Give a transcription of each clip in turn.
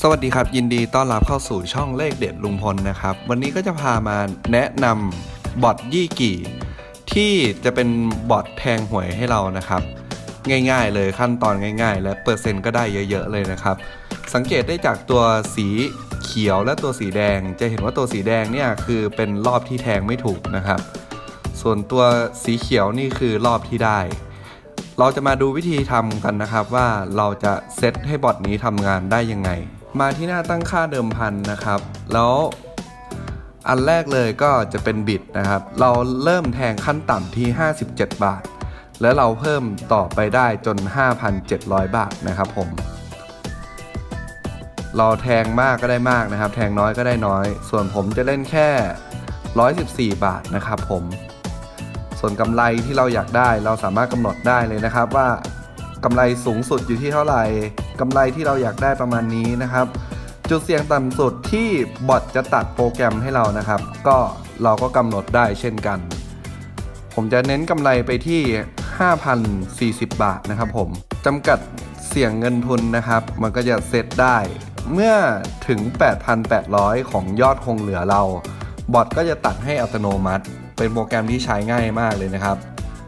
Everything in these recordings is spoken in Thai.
สวัสดีครับ ยินดีต้อนรับเข้าสู่ช่องเลขเด็ดลุงพลนะครับ วันนี้ก็จะพามาแนะนำบอทยี่กี่ ที่จะเป็นบอทแทงหวยให้เรานะครับ ง่ายๆเลยขั้นตอนง่ายๆ และเปอร์เซ็นต์ก็ได้เยอะๆเลยนะครับ สังเกตได้จากตัวสีเขียวและตัวสีแดง จะเห็นว่าตัวสีแดงเนี่ยคือเป็นรอบที่แทงไม่ถูกนะครับ ส่วนตัวสีเขียวนี่คือรอบที่ได้ เราจะมาดูวิธีทำกันนะครับว่าเราจะเซตให้บอทนี้ทำงานได้ยังไง มาที่หน้าตั้งค่าเดิมพันนะครับ แล้วอันแรกเลยก็จะเป็นบิดนะครับ เราเริ่มแทงขั้นต่ำที่ 57 บาท แล้วเราเพิ่มต่อไปได้จน 5,700 บาทนะครับผม เราแทงมากก็ได้มากนะครับ แทงน้อยก็ได้น้อย ส่วนผมจะเล่นแค่ 114 บาทนะครับผม ส่วนกำไรที่เราอยากได้เราสามารถกำหนดได้เลยนะครับว่ากำไรสูงสุดอยู่ที่เท่าไหร่ กำไรที่เราอยากได้ประมาณนี้นะครับ จุดเสี่ยงต่ำสุดที่บอทจะตัดโปรแกรมให้เรานะครับ ก็เราก็กำหนดได้เช่นกัน ผมจะเน้นกำไรไปที่ 5,040 บาทนะครับผมจำกัดเสี่ยงเงินทุนนะครับ มันก็จะเซตได้เมื่อถึง 8,800 ของยอดคงเหลือเรา บอทก็จะตัดให้อัตโนมัติ เป็นโปรแกรมที่ใช้ง่ายมากเลยนะครับ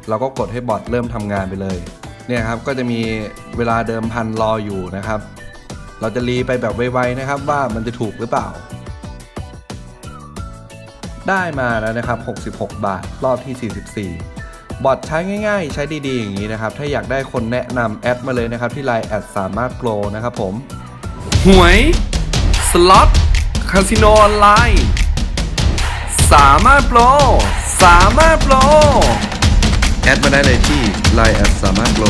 เราก็กดให้บอทเริ่มทำงานไปเลย เนี่ยครับก็จะมีเวลาเดิมพันรออยู่นะครับ เราจะรีไปแบบไวๆนะครับว่ามันจะถูกหรือเปล่า ได้มาแล้วนะครับ 66 บาท รอบที่ 44 บอทใช้ง่าย ๆ ใช้ดีๆ อย่างนี้นะครับ ถ้าอยากได้คนแนะนำแอดมาเลยนะครับ ที่ไลน์แอดสามารถโปรนะครับผม หวย สล็อตคาสิโนออนไลน์ สามารถโปร สามารถโปร แอดมาได้เลยที่ Line แอดสามารถโกล